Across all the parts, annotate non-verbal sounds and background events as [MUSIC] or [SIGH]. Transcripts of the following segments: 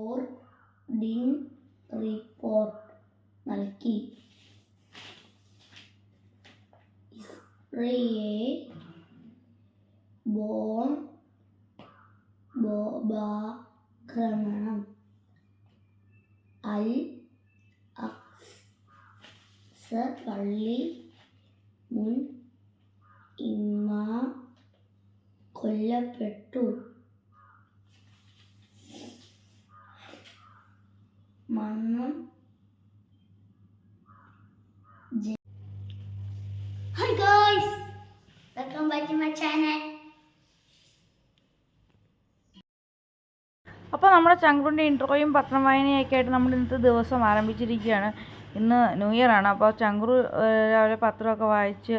Boarding report നൽകി Israel bomb ബോംബാക്രമണം അൽ അക്സ പള്ളി മുൻ ഇമാം കൊല്ലപ്പെട്ടു Mannam hi guys welcome back to my channel അപ്പോൾ നമ്മുടെ ചങ്കുറിന്റെ ഇൻട്രോയും പത്രം വായനയൊക്കെ ആയിട്ട് നമ്മൾ ഇന്നത്തെ ദിവസം ആരംഭിച്ചിരിക്കുകയാണ്. ഇന്ന് ന്യൂ ഇയർ ആണ്. അപ്പോൾ ചങ്കുറു രാവിലെ പത്രമൊക്കെ വായിച്ച്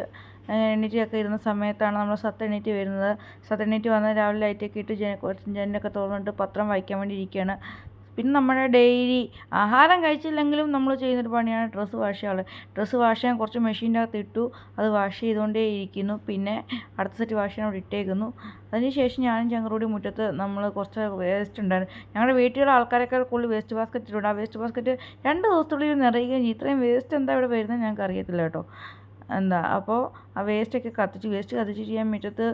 എണ്ണീറ്റിയൊക്കെ എണീറ്റൊക്കെ ഇരുന്ന സമയത്താണ് നമ്മൾ സത്ത് എണീറ്റ് വരുന്നത്. സത്ത് എണീറ്റ് വന്ന് രാവിലെ ലൈറ്റൊക്കെ ഇട്ട് ജന കുറച്ച് ജനലൊക്കെ തുറന്നിട്ട് പത്രം വായിക്കാൻ വേണ്ടി ഇരിക്കുകയാണ്. പിന്നെ നമ്മുടെ ഡെയിലി ആഹാരം കഴിച്ചില്ലെങ്കിലും നമ്മൾ ചെയ്യുന്നൊരു പണിയാണ് ഡ്രസ്സ് വാഷ് ചെയ്യാറ് ഡ്രസ്സ് വാഷ് ചെയ്യാൻ കുറച്ച് മെഷീന്റെ അകത്ത് ഇട്ടു അത് വാഷ് ചെയ്തുകൊണ്ടേ ഇരിക്കുന്നു. പിന്നെ അടുത്ത സെറ്റ് വാഷ് ചെയ്യാൻ അവിടെ ഇട്ടേക്കുന്നു. അതിനുശേഷം ഞാനും ചങ്ങറൂടി മുറ്റത്ത് നമ്മൾ കുറച്ച് വേസ്റ്റ് ഉണ്ടായിരുന്നു. ഞങ്ങളുടെ വീട്ടിലുള്ള ആൾക്കാരെക്കാൾ കൂടുതൽ വേസ്റ്റ് ബാസ്ക്കറ്റ് ഇട്ടുണ്ട് ആ വേസ്റ്റ് ബാസ്ക്കറ്റ് രണ്ട് ദിവസത്തുള്ളിൽ നിറയുകയും ഇത്രയും വേസ്റ്റ് എന്താ ഇവിടെ വരുന്നത് ഞങ്ങൾക്ക് അറിയത്തില്ല കേട്ടോ. എന്താ അപ്പോൾ ആ വേസ്റ്റൊക്കെ കത്തിച്ച് വേസ്റ്റ് കത്തിച്ചിട്ട് ചെയ്യാൻ മുറ്റത്ത്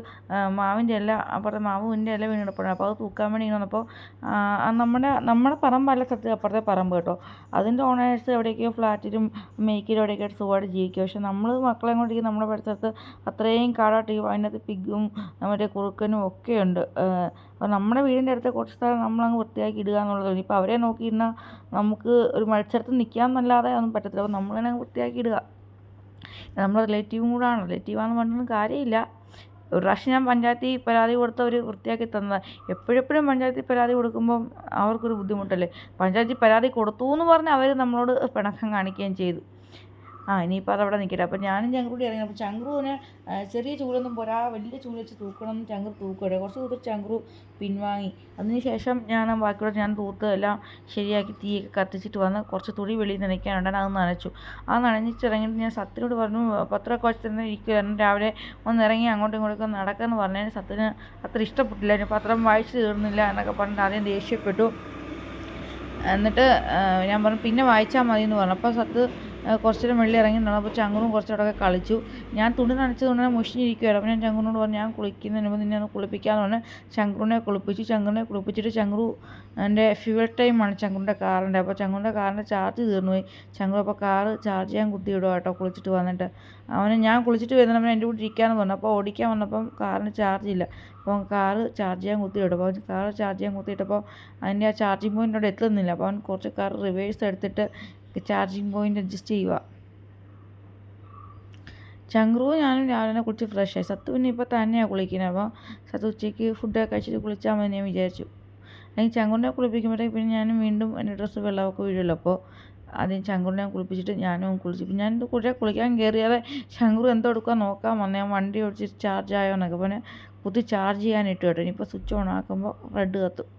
മാവിന്റെ ഇല അപ്പുറത്തെ മാവിന്റെ ഇല വീണ് കിടപ്പുണ്ട്. അപ്പോൾ അത് തൂക്കാൻ വേണ്ടി ഇങ്ങനെ വന്നപ്പോൾ നമ്മുടെ നമ്മുടെ പറമ്പല്ല സത്യം അപ്പുറത്തെ പറമ്പ് കേട്ടോ. അതിന്റെ ഓണേഴ്സ് എവിടെയൊക്കെയോ ഫ്ലാറ്റിലും മേക്കിലും എവിടെയൊക്കെ ആയിട്ട് സുഖമായിട്ട് ജീവിക്കും. പക്ഷെ നമ്മൾ മക്കളെ കൊണ്ടിരിക്കും നമ്മുടെ പരിസരത്ത് അത്രയും കാടായിട്ട് അതിനകത്ത് പിഗും മറ്റേ കുറുക്കനും ഒക്കെ ഉണ്ട്. അപ്പോൾ നമ്മുടെ വീടിന്റെ അടുത്ത് കുറച്ച് സ്ഥലം നമ്മളങ്ങ് വൃത്തിയാക്കി ഇടുക എന്നുള്ളത്. ഇപ്പോൾ അവരെ നോക്കിയിരുന്നാൽ നമുക്ക് ഒരു മത്സരത്തിൽ നിൽക്കാമെന്നല്ലാതെ ഒന്നും പറ്റത്തില്ല. അപ്പോൾ നമ്മളതിനെ വൃത്തിയാക്കി ഇടുക. നമ്മുടെ റിലേറ്റീവും കൂടാണ്. റിലേറ്റീവാണെന്ന് പറഞ്ഞൊന്നും കാര്യമില്ല. ഒരു പ്രാവശ്യം ഞാൻ പഞ്ചായത്തിൽ പരാതി കൊടുത്ത അവർ വൃത്തിയാക്കി തന്നതാണ് എപ്പോഴെപ്പോഴും പഞ്ചായത്തിൽ പരാതി കൊടുക്കുമ്പം അവർക്കൊരു ബുദ്ധിമുട്ടല്ലേ? പഞ്ചായത്തിൽ പരാതി കൊടുത്തു എന്ന് പറഞ്ഞ് അവർ നമ്മളോട് പിണക്കം കാണിക്കുകയും ചെയ്തു. ആ ഇനിയിപ്പോൾ അവിടെ നിൽക്കട്ടെ അപ്പോൾ ഞാനും ചങ്കൂടി ഇറങ്ങി. അപ്പോൾ ചങ്കുറുവിന് ചെറിയ ചൂടൊന്നും പോരാ വലിയ ചൂട് വെച്ച് തൂക്കണം ചങ്കർ തൂക്കട്ടെ കുറച്ച് തൂത്ത് ചങ്കറു പിൻവാങ്ങി. അതിനുശേഷം ഞാൻ ബാക്കിയുള്ള ഞാൻ തൂത്ത് എല്ലാം ശരിയാക്കി തീയൊക്കെ കത്തിച്ചിട്ട് വന്ന് കുറച്ച് തുണി വെളിയിൽ നനയ്ക്കാനുണ്ട് അത് നനച്ചു. ആ നനഞ്ഞിട്ടിറങ്ങിയിട്ട് ഞാൻ സത്തിനോട് പറഞ്ഞു പത്രമൊക്കെ വെച്ച് തന്നെ ഇരിക്കുകയായിരുന്നു രാവിലെ ഒന്ന് ഇറങ്ങി അങ്ങോട്ടും ഇങ്ങോട്ടും നടക്കാമെന്ന് പറഞ്ഞതിന് സത്തിന് അത്ര ഇഷ്ടപ്പെട്ടില്ല. ഇനി പത്രം വായിച്ചു തീർന്നില്ല എന്നൊക്കെ പറഞ്ഞിട്ട് ആദ്യം ദേഷ്യപ്പെട്ടു. എന്നിട്ട് ഞാൻ പറഞ്ഞു പിന്നെ വായിച്ചാൽ മതി എന്ന് പറഞ്ഞു. അപ്പോൾ സത്ത് കുറച്ച് നേരം വെള്ളി ഇറങ്ങി നടന്നു അപ്പോൾ ചങ്കുറും അവിടെ കളിച്ചു. ഞാൻ തുണി നനച്ചത് കൊണ്ട് തന്നെ മുഷിഞ്ഞിരിക്കുവായിരുന്നു. അപ്പോൾ ഞാൻ ചങ്കുറിനോട് പറഞ്ഞു ഞാൻ കുളിക്കുന്നതിന് മുമ്പ് നിന്നെ ഒന്ന് കുളിപ്പിക്കാമെന്ന് പറഞ്ഞ് ചങ്കുറിനെ കുളിപ്പിച്ചു. ചങ്കുറിനെ കുളിപ്പിച്ചിട്ട് ചങ്കുറു എന്റെ ഫ്യൂവൽ ടൈമാണ് ചങ്കുറിന്റെ കാറിന്റെ. അപ്പോൾ ചങ്കുറിന്റെ കാറിന്റെ ചാർജ് തീർന്നു പോയി ചങ്കുറു അപ്പോൾ കാറ് ചാർജ് ചെയ്യാൻ കുത്തി ഇടുക കേട്ടോ കുളിച്ചിട്ട് വന്നിട്ട്. അവന് ഞാൻ കുളിച്ചിട്ട് വരുന്ന അവൻ എന്റെ കൂടെ ഇരിക്കാമെന്ന് പറഞ്ഞു. അപ്പോൾ ഓടിക്കാൻ വന്നപ്പം കാറിന് ചാർജ് ഇല്ല. അപ്പോൾ കാറ് ചാർജ് ചെയ്യാൻ കുത്തിയിട്ടു അപ്പോൾ കാറ് ചാർജ് ചെയ്യാൻ കുത്തിയിട്ടപ്പോൾ അതിന്റെ ആ ചാർജിങ് പോയിന്റ് അവിടെ എത്തുന്നില്ല. അപ്പോൾ അവൻ കുറച്ച് കാർ റിവേഴ്സ് എടുത്തിട്ട് ചാർജിങ് പോയിന്റ് അഡ്ജസ്റ്റ് ചെയ്യുക. ചങ്ക്രു ഞാനും രാവിലെ കുളിച്ച് ഫ്രഷ് ആയി. സത്ത് പിന്നെ ഇപ്പോൾ തന്നെയാണ് കുളിക്കുന്നത് അപ്പോൾ സത്ത് ഉച്ചയ്ക്ക് ഫുഡൊക്കെ കഴിച്ചിട്ട് കുളിച്ചാൽ മതി ഞാൻ വിചാരിച്ചു. അല്ലെങ്കിൽ ചങ്കുറിനെ കുളിപ്പിക്കുമ്പോഴത്തേക്ക് പിന്നെ ഞാനും വീണ്ടും എന്റെ ഡ്രസ്സ് വെള്ളമൊക്കെ വീഴുമല്ലോ അപ്പോൾ ആദ്യം ചങ്കുറിനെ കുളിപ്പിച്ചിട്ട് ഞാനും കുളിച്ചു പിന്നെ ഞാൻ കുറെ കുളിക്കാൻ കയറിയാതെ ചങ്കുറു എന്തോ എടുക്കാൻ നോക്കാൻ വന്നു. ഞാൻ വണ്ടി ഓടിച്ച് ചാർജ് ആയോ എന്നൊക്കെ. പിന്നെ കുത്തി ചാർജ് ചെയ്യാൻ ഇട്ടു കേട്ടോ. ഇനിയിപ്പോൾ സ്വിച്ച് ഓൺ ആക്കുമ്പോൾ റെഡ് കത്തും.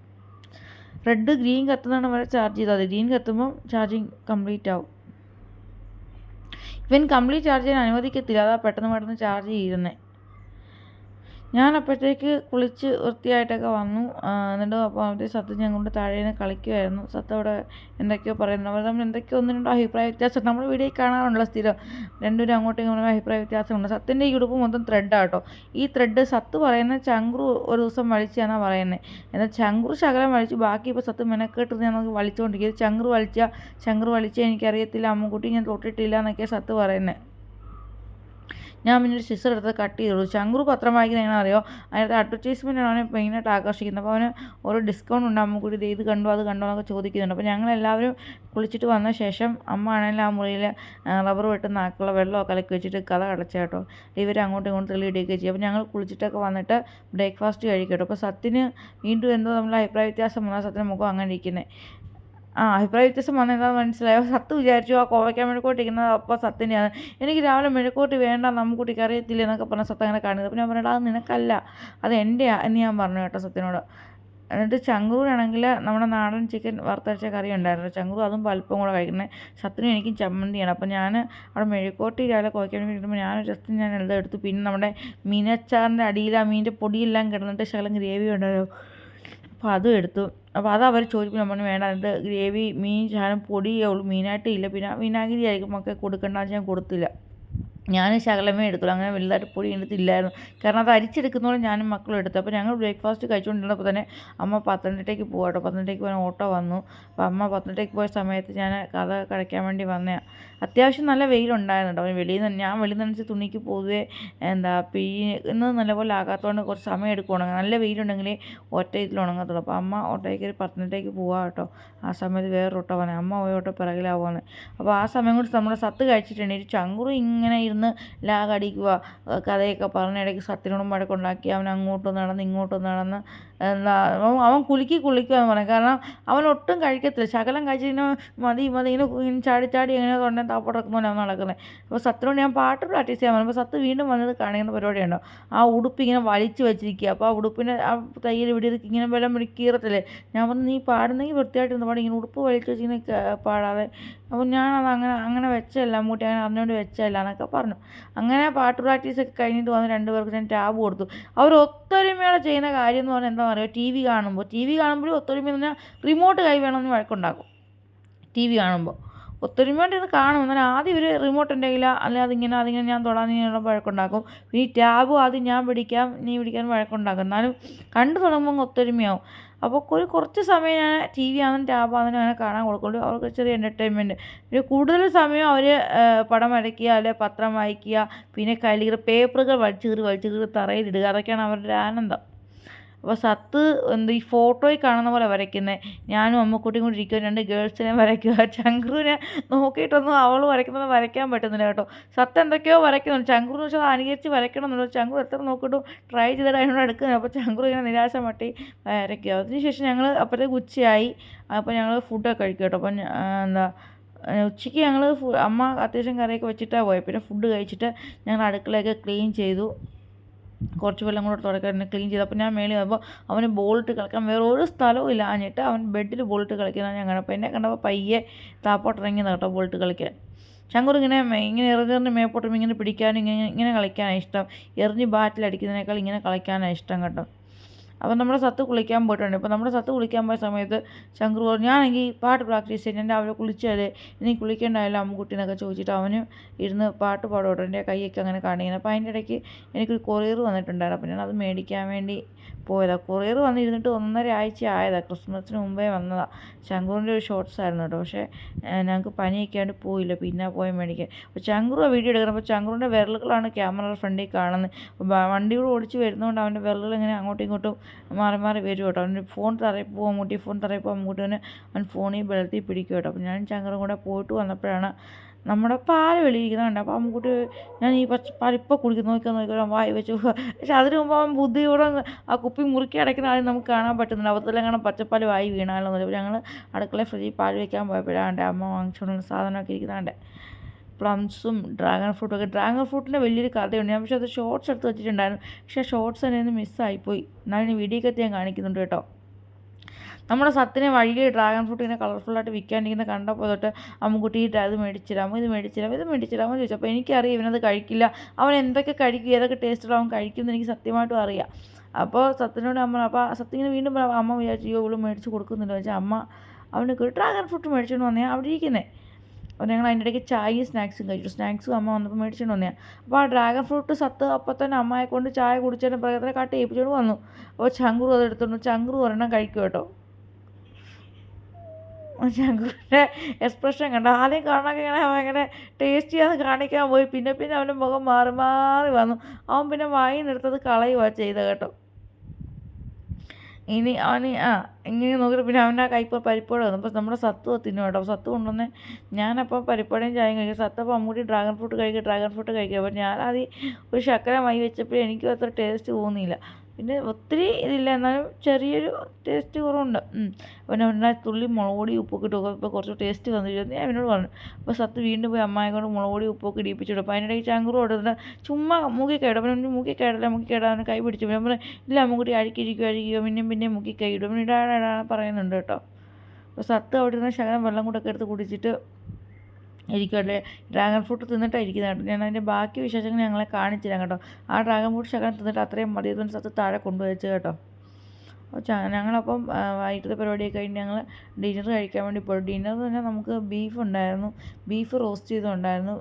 റെഡ് ഗ്രീൻ കത്തുന്നതാണ് വരെ ചാർജ് ചെയ്താൽ മതി ഗ്രീൻ കത്തുമ്പോൾ ചാർജിങ് കംപ്ലീറ്റ് ആവും. ഇവൻ കംപ്ലീറ്റ് ചാർജ് ചെയ്യാൻ അനുവദിക്കത്തില്ല. അതാ പെട്ടെന്ന് പെട്ടെന്ന് ചാർജ് ചെയ്യുന്നത് ഞാൻ അപ്പോഴത്തേക്ക് കുളിച്ച് വൃത്തിയായിട്ടൊക്കെ വന്നു. എന്നിട്ട് അപ്പോൾ അവർ സത്ത് ഞാൻ കൊണ്ട് താഴെ നിന്ന് കളിക്കുമായിരുന്നു സത്ത് അവിടെ എന്തൊക്കെയോ പറയുന്നു അവർ തമ്മിൽ എന്തൊക്കെയോ ഒന്ന് രണ്ടോ അഭിപ്രായ വ്യത്യാസം. നമ്മൾ വീഡിയോയിൽ കാണാറുണ്ടല്ലോ സ്ഥിരം. രണ്ടുപേരും അങ്ങോട്ടും ഇങ്ങോട്ടും അഭിപ്രായ വ്യത്യാസമുണ്ട്. സത്തിന്റെ ഈ ഉടുപ്പ് മൊത്തം ത്രെഡാട്ടോ ഈ ത്രെഡ് സത്ത് പറയുന്ന ചങ്ക്രു ഒരു ദിവസം വലിച്ചാന്നാണ് പറയുന്നത് എന്നാൽ ചങ്ക്രു ശകലം വലിച്ചു. ബാക്കി ഇപ്പോൾ സത്ത് മെനക്കെട്ട് ഞാൻ നമുക്ക് വലിച്ചുകൊണ്ടിരിക്കും ചങ്ക്രു വലിച്ച ചങ്ക്രു വലിച്ച എനിക്കറിയത്തില്ല. അമ്മക്കുട്ടി ഞാൻ തൊട്ടിട്ടില്ല എന്നൊക്കെയാണ് സത്ത് പറയുന്നത് ഞാൻ പിന്നെ ഒരു സിസർ എടുത്ത് കട്ട് ചെയ്തു ചങ്കുറു പത്രം വായിക്കുന്നത് എങ്ങനെ അറിയോ അതിനകത്ത് അഡ്വർടൈസ്മെന്റ് ആണ് അവനെ മെയിനായിട്ട് ആകർഷിക്കുന്നത്. അപ്പോൾ അവന് ഓരോ ഡിസ്കൗണ്ട് ഉണ്ട്. അമ്മ കൂടി ഇത് കണ്ടോ അത് കണ്ടോ എന്നൊക്കെ ചോദിക്കുന്നുണ്ട്. അപ്പോൾ ഞങ്ങൾ എല്ലാവരും കുളിച്ചിട്ട് വന്ന ശേഷം അമ്മ ആണെങ്കിൽ ആ മുറിയിൽ റബ്ബർ വെട്ടുന്ന ആക്കുള്ള വെള്ളമൊക്കെ കലക്കി വെച്ചിട്ട് കഥ അടച്ച കേട്ടോ. ഇവർ അങ്ങോട്ടും ഇങ്ങോട്ടും തെളിയിടുകയൊക്കെ ചെയ്യും. അപ്പോൾ ഞങ്ങൾ കുളിച്ചിട്ടൊക്കെ വന്നിട്ട് ബ്രേക്ക്ഫാസ്റ്റ് കഴിക്കും കേട്ടോ. അപ്പോൾ സത്തിന് വീണ്ടും എന്തോ നമ്മൾ അഭിപ്രായ വ്യത്യാസം വന്നാൽ സത്തിന് മുഖം അങ്ങനെ ഇരിക്കുന്നത് ആ അഭിപ്രായ വ്യത്യാസം വന്നത് എന്താണെന്ന് മനസ്സിലായോ? സത്ത് വിചാരിച്ചു ആ കോവയ്ക്കാൻ മെഴുക്കോട്ട് ഇരിക്കുന്നത് അപ്പോൾ സത്തിന്റെയാണ് എനിക്ക് രാവിലെ മെഴുക്കോട്ട് വേണ്ട നമുക്കുട്ടിക്ക് അറിയത്തില്ല എന്നൊക്കെ പറഞ്ഞ സത്ത് അങ്ങനെ കാണുന്നത്. അപ്പോൾ ഞാൻ പറഞ്ഞിട്ട് അത് നിനക്കല്ല. അത് എന്റെയാ എന്ന് ഞാൻ പറഞ്ഞു കേട്ടോ സത്തിനോട് എന്നിട്ട് ചങ്കൂരാണെങ്കിൽ നമ്മുടെ നാടൻ ചിക്കൻ വറുത്തരച്ച കറി ഉണ്ടായിരുന്നു. ചങ്കൂർ അതും പലപ്പം കൂടെ കഴിക്കുന്നത്. സത്തിനും എനിക്കും ചമ്മന്തിയാണ്. അപ്പോൾ ഞാൻ അവിടെ മെഴുക്കോട്ടി രാവിലെ കുഴക്കാൻ കിട്ടുമ്പോൾ ഞാൻ ജസ്റ്റ് ഞാൻ എല്ലാം എടുത്തു. പിന്നെ നമ്മുടെ മീനച്ചാറിന്റെ അടിയിൽ ആ മീനിന്റെ പൊടിയെല്ലാം കിടന്നിട്ട് ശകലം ഗ്രേവി ഉണ്ടായിരുന്നു. അപ്പോൾ അതും എടുത്തു. അപ്പോൾ അത് അവർ ചോദിക്കും നമ്മൾ വേണ്ട അത് ഗ്രേവി മീൻ ശകലം പൊടിയേ ഉള്ളൂ മീനായിട്ട് ഇല്ല. പിന്നെ വിനാഗിരി ആയിരിക്കും മക്കൾക്ക് കൊടുക്കേണ്ടത് ഞാൻ കൊടുത്തില്ല. ഞാൻ ശകലമേ എടുത്തുള്ളൂ. അങ്ങനെ വലുതായിട്ട് പൊടി എടുത്തില്ലായിരുന്നു. കാരണം അത് അരിച്ചെടുക്കുന്നതോടെ ഞാനും മക്കളും എടുത്തു. അപ്പോൾ ഞങ്ങൾ ബ്രേക്ക്ഫാസ്റ്റ് കഴിച്ചുകൊണ്ടിരുന്നപ്പോൾ തന്നെ അമ്മ പത്തനംതിട്ടയ്ക്ക് പോകാം കേട്ടോ. പത്തനംതിട്ടയ്ക്ക് പോകാൻ ഓട്ടോ വന്നു. അപ്പോൾ അമ്മ പത്തനംതിട്ടയ്ക്ക് പോയ സമയത്ത് ഞാൻ കഥ കഴിക്കാൻ വേണ്ടി വന്നതാണ് അത്യാവശ്യം നല്ല വെയിലുണ്ടായിരുന്നു കേട്ടോ. വെളിയിൽ നിന്ന് ഞാൻ വെളിയിൽ നിന്ന് തുണിക്ക് പൊതുവെ എന്താ പിന്നെ നല്ലപോലെ ആകാത്തതുകൊണ്ട് കുറച്ച് സമയം എടുക്കും ഉണങ്ങാൻ. നല്ല വെയിലുണ്ടെങ്കിലേ ഒറ്റ ഇതിൽ ഉണങ്ങത്തുള്ളൂ. അപ്പോൾ അമ്മ ഓട്ടോയ്ക്ക് പത്തനംതിട്ടയ്ക്ക് പോകാം കേട്ടോ. ആ സമയത്ത് വേറെ ഓട്ടോ വന്നേ. അമ്മ ഓട്ടോ പിറകിലാവുകയാണ് അപ്പോൾ ആ സമയം കൊണ്ട് നമ്മുടെ സത്ത് കഴിച്ചിട്ടുണ്ടെങ്കിൽ ചങ്കുറ് ഇങ്ങനെ ഇരുന്ന് ലാഗടിക്കുക കഥയൊക്കെ പറഞ്ഞിടയ്ക്ക് സത്യനോടും വഴക്കുണ്ടാക്കി അവൻ അങ്ങോട്ടും നടന്ന് ഇങ്ങോട്ടും നടന്ന് അവൻ അവൻ കുലുക്കി കുളിക്കുക എന്ന് പറയും കാരണം അവൻ ഒട്ടും കഴിക്കത്തില്ല. ശകലം കഴിച്ചിങ്ങനെ മതി മതി ഇങ്ങനെ ഇങ്ങനെ ചാടി ചാടി ഇങ്ങനെ തൊണ്ടേ താപ്പോട്ടിറക്കുമ്പോൾ അവൻ നടക്കുന്നത് അപ്പോൾ സത്തിനോട് ഞാൻ പാട്ട് പ്രാക്ടീസ് ചെയ്യാൻ പറഞ്ഞു. അപ്പോൾ സത്ത് വീണ്ടും വന്നത് കാണിക്കുന്ന പരിപാടിയുണ്ടോ ആ ഉടുപ്പ് ഇങ്ങനെ വലിച്ചു വെച്ചിരിക്കുക. അപ്പോൾ ആ ഉടുപ്പിനെ ആ തയ്യൽ ഇവിടെ ഇങ്ങനെ വെള്ളം കീറത്തില്ലേ? ഞാൻ പറഞ്ഞു നീ പാടുന്നെങ്കിൽ വൃത്തിയായിട്ടിരുന്ന് പാടി. ഇങ്ങനെ ഉടുപ്പ് വലിച്ചു വെച്ചിങ്ങനെ പാടാതെ. അപ്പോൾ ഞാനത് അങ്ങനെ അങ്ങനെ വെച്ചല്ല അമ്മൂട്ടി അങ്ങനെ അറിഞ്ഞുകൊണ്ട് വെച്ചല്ല എന്നൊക്കെ പറഞ്ഞു. അങ്ങനെ പാട്ട് പ്രാക്ടീസ് ഒക്കെ കഴിഞ്ഞിട്ട് വന്ന് രണ്ടുപേർക്ക് ഞാൻ ടാബ് കൊടുത്തു. അവർ ഒത്തൊരുമയോടെ ചെയ്യുന്ന കാര്യം എന്ന് പറഞ്ഞാൽ എന്താ പറയുക ടി വി കാണുമ്പോൾ ടി വി കാണുമ്പോഴും ഒത്തൊരുമ എന്ന് പറഞ്ഞാൽ റിമോട്ട് കൈ വേണമെന്ന് വഴക്കുണ്ടാക്കും. ടി വി കാണുമ്പോൾ. ഒത്തൊരുമയോടെ ഇത് കാണും എന്നാൽ ആദ്യം ഒരു റിമോട്ട് ഉണ്ടെങ്കിൽ അല്ലെങ്കിൽ അതിങ്ങനെ അതിങ്ങനെ ഞാൻ തൊടാൻ നീനുള്ള വഴക്കുണ്ടാക്കും. പിന്നെ ഈ ടാബും ആദ്യം ഞാൻ പിടിക്കാം നീ പിടിക്കാൻ വഴക്കുണ്ടാക്കും. എന്നാലും കണ്ടു തുടങ്ങുമ്പോൾ ഒത്തൊരുമയാവും. അപ്പോൾ ഒരു കുറച്ച് സമയം ഞാൻ ടി വി ആണെന്നും ടാബ് ആണെന്നും അങ്ങനെ കാണാൻ കൊടുക്കുള്ളൂ. അവർക്ക് ചെറിയ എന്റർടൈൻമെന്റ് പിന്നെ കൂടുതൽ സമയം അവർ പടം വരയ്ക്കുക അല്ലെ പത്രം വായിക്കുക പിന്നെ കലികൾ പേപ്പറുകൾ വലിച്ചു കീറി വലിച്ചു കീറി തറയിലിടുക അതൊക്കെയാണ് അവരുടെ ആനന്ദം. അപ്പോൾ സത്ത് എന്ത് ഈ ഫോട്ടോയിൽ കാണുന്ന പോലെ വരയ്ക്കുന്നത് ഞാനും അമ്മക്കുട്ടിയും കൂടി ഇരിക്കുക രണ്ട് ഗേൾസിനെ വരയ്ക്കുക [LAUGHS] ചങ്ക്രുവിനെ നോക്കിയിട്ടൊന്നും അവൾ വരയ്ക്കുന്നത് വരയ്ക്കാൻ പറ്റുന്നില്ല കേട്ടോ. സത്ത് എന്തൊക്കെയോ വരയ്ക്കുന്നുണ്ട്. ചങ്ക്രു എന്ന് വെച്ചാൽ അനുകരിച്ച് വരയ്ക്കണം ചങ്ക്രു എത്ര നോക്കിയിട്ടും ട്രൈ ചെയ്തിട്ട് അതിനോട് എടുക്കുന്നത് അപ്പോൾ ചങ്ക്രു ഇങ്ങനെ നിരാശ മട്ടി വരയ്ക്കുക അതിനുശേഷം ഞങ്ങൾ അപ്പോഴത്തേക്ക് ഉച്ചയായി. അപ്പോൾ ഞങ്ങൾ ഫുഡൊക്കെ കഴിക്കും കേട്ടോ. അപ്പം എന്താ ഉച്ചയ്ക്ക് ഞങ്ങൾ അമ്മ അത്യാവശ്യം കറിയൊക്കെ വെച്ചിട്ടാണ് പോയത് പിന്നെ ഫുഡ് കഴിച്ചിട്ട് ഞങ്ങൾ അടുക്കളയൊക്കെ ക്ലീൻ ചെയ്തു. കുറച്ച് വെള്ളം കൂടെ തുടക്കാൻ ക്ലീൻ ചെയ്തു. അപ്പോൾ ഞാൻ മേളിൽ വന്നപ്പോൾ അവന് ബോളിട്ട് കളിക്കാൻ വേറെ ഒരു സ്ഥലവും ഇല്ല. എന്നിട്ട് അവൻ ബെഡിൽ ബോളിട്ട് കളിക്കുന്നത് ഞാൻ കണ്ടപ്പോൾ എന്നെ കണ്ടപ്പോൾ പയ്യെ താപ്പോട്ടിറങ്ങിയതാണ് കേട്ടോ ബോളിട്ട് കളിക്കാൻ. ശങ്കൂർ ഇങ്ങനെ ഇങ്ങനെ എറിഞ്ഞെറിഞ്ഞ് മേപ്പോട്ടും ഇങ്ങനെ പിടിക്കാനും ഇങ്ങനെ ഇങ്ങനെ കളിക്കാനാണ് ഇഷ്ടം. എറിഞ്ഞ് ബാറ്റിലടിക്കുന്നതിനേക്കാൾ ഇങ്ങനെ കളിക്കാനാണ് ഇഷ്ടം കേട്ടോ. അപ്പോൾ നമ്മുടെ സത്ത് കുളിക്കാൻ പോയിട്ടുണ്ട്. ഇപ്പോൾ നമ്മുടെ സത്ത് കുളിക്കാൻ പോയ സമയത്ത് ശങ്കർ പറഞ്ഞു ഞാനെങ്കിൽ പാട്ട് പ്രാക്ടീസ് ചെയ്യുന്നത് ഞാൻ രാവിലെ കുളിച്ചാലേ ഇനി കുളിക്കേണ്ടായല്ലോ അമ്മുക്കുട്ടീനൊക്കെ ചോദിച്ചിട്ട് അവനും ഇരുന്ന് പാട്ട് പാടോട്ടോ എന്റെ കൈയൊക്കെ അങ്ങനെ കാണിക്കുന്നത് അപ്പോൾ അതിന്റെ ഇടയ്ക്ക് എനിക്കൊരു കൊറിയർ വന്നിട്ടുണ്ടായിരുന്നു. അപ്പോൾ ഞാൻ അത് മേടിക്കാൻ വേണ്ടി പോയതാണ് കൊറിയർ വന്നിരുന്നിട്ട് ഒന്നര ആഴ്ച ആയതാണ് ക്രിസ്മസിന് മുമ്പേ വന്നതാണ് ശങ്കുറിന്റെ ഒരു ഷോർട്സ് ആയിരുന്നു കേട്ടോ. പക്ഷേ ഞങ്ങൾക്ക് പനിയൊക്കെ ആയിട്ട് പോയില്ല. പിന്നെ പോയി മേടിക്കാൻ. അപ്പോൾ ചങ്കുറു വീഡിയോ എടുക്കണം അപ്പോൾ ചങ്കുറിന്റെ വിരലുകളാണ് ക്യാമറ ഫ്രണ്ടിൽ കാണുന്നത്. വണ്ടിയോട് ഓടിച്ച് വരുന്നതുകൊണ്ട് അവന്റെ വിരലുകൾ ഇങ്ങനെ അങ്ങോട്ടും ഇങ്ങോട്ടും മാറി മാറി വരും കേട്ടോ. അവന്റെ ഫോൺ തറയിൽ പോകും അമ്മൂട്ടി ഫോൺ തറയിൽ പോകും അമ്മൂട്ടി അവൻ ഫോണിൽ ബലത്തിൽ പിടിക്കും കേട്ടോ. അപ്പോൾ ഞാൻ ചങ്കറും കൂടെ പോയിട്ട് വന്നപ്പോഴാണ് നമ്മുടെ പാൽ വെളിയിരിക്കുന്നുണ്ട് അപ്പോൾ അമ്മൂട്ടി ഞാൻ ഈ പച്ച പാൽ ഇപ്പോൾ കുടിക്കുന്നു നോക്കാൻ നോക്കിയാൽ വായി വെച്ചു പക്ഷെ അതിന് മുമ്പ് അവൻ ബുദ്ധിയോടെ ആ കുപ്പി മുറുക്കി അടയ്ക്കുന്ന ആദ്യം നമുക്ക് കാണാൻ പറ്റുന്നുണ്ട്. അബദ്ധത്തിൽ കാണാൻ പച്ചപ്പാൽ വായി വീണാലോ എന്ന് അപ്പോൾ ഞങ്ങൾ അടുക്കളയിൽ ഫ്രിഡ്ജിൽ പാൽ വയ്ക്കാൻ പോയപ്പോഴാണ്ട് അമ്മ വാങ്ങിച്ചുകൊണ്ടുള്ള സാധനമൊക്കെ ഇരിക്കുന്നുണ്ട് പ്ലംസും ഡ്രാഗൺ ഫ്രൂട്ടും ഒക്കെ. ഡ്രാഗൺ ഫ്രൂട്ടിന്റെ വലിയൊരു കഥയുണ്ട്. ഞാൻ പക്ഷേ അത് ഷോർട്സ് എടുത്ത് വെച്ചിട്ടുണ്ടായിരുന്നു. പക്ഷേ ഷോർട്സ് ഒന്ന് മിസ്സായിപ്പോയി എന്നാലും വീഡിയോ ഒക്കെ ഞാൻ കാണിക്കുന്നുണ്ട് കേട്ടോ. നമ്മുടെ സത്തിനെ വഴിയിൽ ഡ്രാഗൺ ഫ്രൂട്ട് ഇങ്ങനെ കളർഫുള്ളായിട്ട് വിൽക്കാണ്ടിരിക്കുന്ന കണ്ടപ്പോൾ തൊട്ട് അമ്മുക്കുട്ടി അത് മേടിച്ചിടാമോ ഇത് മേടിച്ചിടാമോ ഇത് മേടിച്ചിടാമോ ചോദിച്ചു അപ്പോൾ എനിക്കറിയാം ഇവനത് കഴിക്കില്ല. അവൻ എന്തൊക്കെ കഴിക്കും ഏതൊക്കെ ടേസ്റ്റുള്ള അവൻ കഴിക്കുമെന്ന് എനിക്ക് സത്യമായിട്ടും അറിയാം. അപ്പോൾ സത്തിനോട് അമ്മ അപ്പോൾ സത്യങ്ങനെ വീണ്ടും അമ്മ വിചാരിച്ചു "അയ്യോ, ഇവൾ മേടിച്ച് കൊടുക്കുന്നുണ്ട്? വെച്ചാൽ അമ്മ അവന് ഡ്രാഗൺ ഫ്രൂട്ട് മേടിച്ചുകൊണ്ട് വന്നേ അവിടെ ഇരിക്കുന്നത് അപ്പോൾ ഞങ്ങൾ അതിന്റെ ഇടയ്ക്ക് ചായയും സ്നാക്സും കഴിച്ചു. സ്നാക്സും അമ്മ വന്നപ്പോൾ മേടിച്ചുകൊണ്ട് വന്നേ അപ്പോൾ ആ ഡ്രാഗൺ ഫ്രൂട്ട് സത്ത് അപ്പോൾ തന്നെ അമ്മയെ കൊണ്ട് ചായ കുടിച്ചതിന് പ്രകടനെ കാട്ടി ഏൽപ്പിച്ചുകൊണ്ട് വന്നു. അപ്പോൾ ചങ്കുറു അത് എടുത്തുകൊണ്ട് ചങ്കുറു ഒരെണ്ണം കഴിക്കും കേട്ടോ. ശങ്കുറിന്റെ എക്സ്പ്രഷൻ കണ്ട. ആദ്യം കാണാനൊക്കെ ഇങ്ങനെ ഭയങ്കര ടേസ്റ്റിയാന്ന് കാണിക്കാൻ പോയി. പിന്നെ പിന്നെ അവന്റെ മുഖം മാറി മാറി വന്നു. അവൻ പിന്നെ വായിന്നെടുത്തത് കളയുക ചെയ്ത കേട്ടോ. ഇനി അവന് ആ ഇങ്ങനെ നോക്കിയിട്ട് പിന്നെ അവന്റെ ആ കൈപ്പ് പരിപ്പോടെ വന്നു. അപ്പോൾ നമ്മുടെ സത്ത് തിന്നു കേട്ടോ. സത്ത് കൊണ്ടുവന്ന് ഞാനപ്പോൾ പരിപ്പോടയും ചായയും കഴിക്കും. സത്ത് അപ്പോൾ അമ്മൂടി ഡ്രാഗൺ ഫ്രൂട്ട് കഴിക്കുക ഡ്രാഗൺ ഫ്രൂട്ട് കഴിക്കുക അപ്പോൾ ഞാനാദ്യം ഒരു ശർക്കര മൈ വെച്ചപ്പോൾ എനിക്കും അത്ര ടേസ്റ്റ് തോന്നിയില്ല. പിന്നെ ഒത്തിരി ഇതില്ല. എന്നാലും ചെറിയൊരു ടേസ്റ്റ് കുറവുണ്ട്. പിന്നെ അവന്റെ തുള്ളി മുളക് പൊടി ഉപ്പൊക്കെ ഇട്ട് ഇപ്പോൾ കുറച്ച് ടേസ്റ്റ് വന്നിരുന്നു. ഞാൻ അവനോട് പറഞ്ഞു. അപ്പോൾ സത്ത് വീണ്ടും പോയി അമ്മായി കൊണ്ട് മുളക് പൊടി ഉപ്പൊക്കെ ഇടിപ്പിച്ചിടും അപ്പോൾ അതിനിടയ്ക്ക് ചങ്കുറ് കൊടുത്തിട്ട് ചുമ്മാ മുക്കി കയടും അവൻ മുക്കി കയടില്ല മുക്കി കയറാൻ കൈ പിടിച്ചു. പിന്നെ പറഞ്ഞു ഇല്ല അമ്മുക്കുട്ടി അഴുക്കിരിക്കുക അഴുകിയോ പിന്നെയും പിന്നെയും മുക്കി കൈ ഇടും പിന്നെ ഇടാ ഇടാ പറയുന്നുണ്ട് കേട്ടോ. അപ്പോൾ സത്ത് അവിടെ ഇരുന്ന് ശകലം വെള്ളം കൂടെ എടുത്ത് കുടിച്ചിട്ട് ഇരിക്കട്ടെ ഡ്രാഗൺ ഫ്രൂട്ട് തിന്നിട്ടാണ് കേട്ടോ. ഞാൻ അതിന്റെ ബാക്കി വിശേഷങ്ങൾ ഞങ്ങളെ കാണിച്ചു തരാം കേട്ടോ. ആ ഡ്രാഗൺ ഫ്രൂട്ട് ശകലം തിന്നിട്ട് അത്രയും മതി. ഇതൊന്നും സത്ത് താഴെ കൊണ്ടുവച്ച് കേട്ടോ. ഞങ്ങളപ്പം വൈകിട്ടത്തെ പരിപാടിയൊക്കെ കഴിഞ്ഞ് ഞങ്ങൾ ഡിന്നർ കഴിക്കാൻ വേണ്ടി പോയി. ഡിന്നർ തന്നെ നമുക്ക് ബീഫ് ഉണ്ടായിരുന്നു. ബീഫ് റോസ്റ്റ് ചെയ്തതുണ്ടായിരുന്നു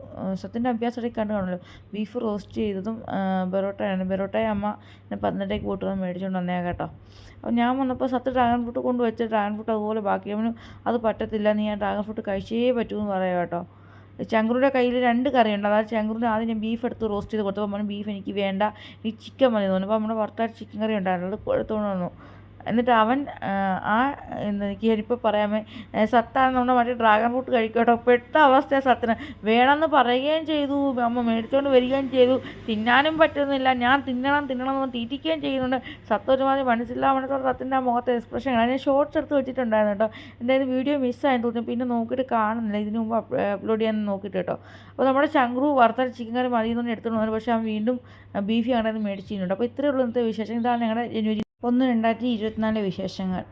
സത്യന്റെ അഭ്യാസത്തിൽ കണ്ടു കാണുമല്ലോ. ബീഫ് റോസ്റ്റ് ചെയ്തതും ബെറോട്ടയാണ്. ബെറോട്ടയെ അമ്മ പന്ത്രണ്ടേക്ക് പോയിട്ട് വന്ന് മേടിച്ചുകൊണ്ട് വന്നേ കേട്ടോ. അപ്പോൾ ഞാൻ വന്നപ്പോൾ സത്യ ഡ്രാഗൺ ഫ്രൂട്ട് കൊണ്ട് വെച്ച ഡ്രാഗൺ ഫ്രൂട്ട് അതുപോലെ ബാക്കി അവന് അത് പറ്റത്തില്ല. നീ ആ ഡ്രാഗൺ ഫ്രൂട്ട് കഴിച്ചേ പറ്റൂ എന്ന് പറയാം കേട്ടോ. ചങ്കുറിന്റെ കയ്യിൽ രണ്ട് കറിയുണ്ട്. അതായത് ചങ്കുറിന് ആദ്യം ഞാൻ ബീഫ് എടുത്ത് റോസ്റ്റ് ചെയ്ത് കൊടുത്തപ്പോൾ പറഞ്ഞു ബീഫ് എനിക്ക് വേണ്ട ഈ ചിക്കൻ മതി തോന്നുന്നു അപ്പോൾ നമ്മുടെ ഭർത്താവ് ചിക്കൻ കറി ഉണ്ടായിരുന്നു. അത് എടുത്തുകൊണ്ട് വന്നു. എന്നിട്ട് അവൻ ആ, ആ എന്താ എനിക്ക് ഇപ്പോൾ പറയാമേ സത്താണ് നമ്മുടെ മറ്റേ ഡ്രാഗൺ ഫ്രൂട്ട് കഴിക്കട്ടോ പെട്ട അവസ്ഥയാണ് സത്തിന് വേണമെന്ന് പറയുകയും ചെയ്തു അമ്മ മേടിച്ചുകൊണ്ട് വരികയും ചെയ്തു. തിന്നാനും പറ്റുന്നില്ല. ഞാൻ തിന്നണം തിന്നണം എന്ന് തീറ്റിക്കുകയും ചെയ്യുന്നുണ്ട്. സത്ത് ഒരുമാതിരി മനസ്സില്ല മനസ്സോടെ സത്തിന്റെ ആ മുഖത്തെ എക്സ്പ്രഷൻ ഞാൻ ഷോർട്സ് എടുത്ത് വെച്ചിട്ടുണ്ടായിരുന്നു കേട്ടോ. എന്തായാലും വീഡിയോ മിസ്സായെന്ന് തോന്നുന്നു. പിന്നെ നോക്കിയിട്ട് കാണുന്നില്ല. ഇതിനു മുമ്പ് അപ്ലോഡ് ചെയ്യാൻ നോക്കിയിട്ട് കേട്ടോ. അപ്പോൾ നമ്മുടെ ചങ്ക്രു വറുത്ത ചിക്കൻ കറി മതി എന്ന് എടുത്തുകൊണ്ട് പക്ഷേ അവൻ വീണ്ടും ബീഫ് അങ്ങനെ മേടിച്ചിട്ടുണ്ട് അപ്പോൾ ഇത്രയേ ഉള്ളൂ ഇന്നത്തെ വിശേഷം. ഇതാണ് ഞങ്ങളുടെ ജനുവരി ഒന്ന് രണ്ടായിരത്തി ഇരുപത്തിനാല് വിശേഷങ്ങൾ.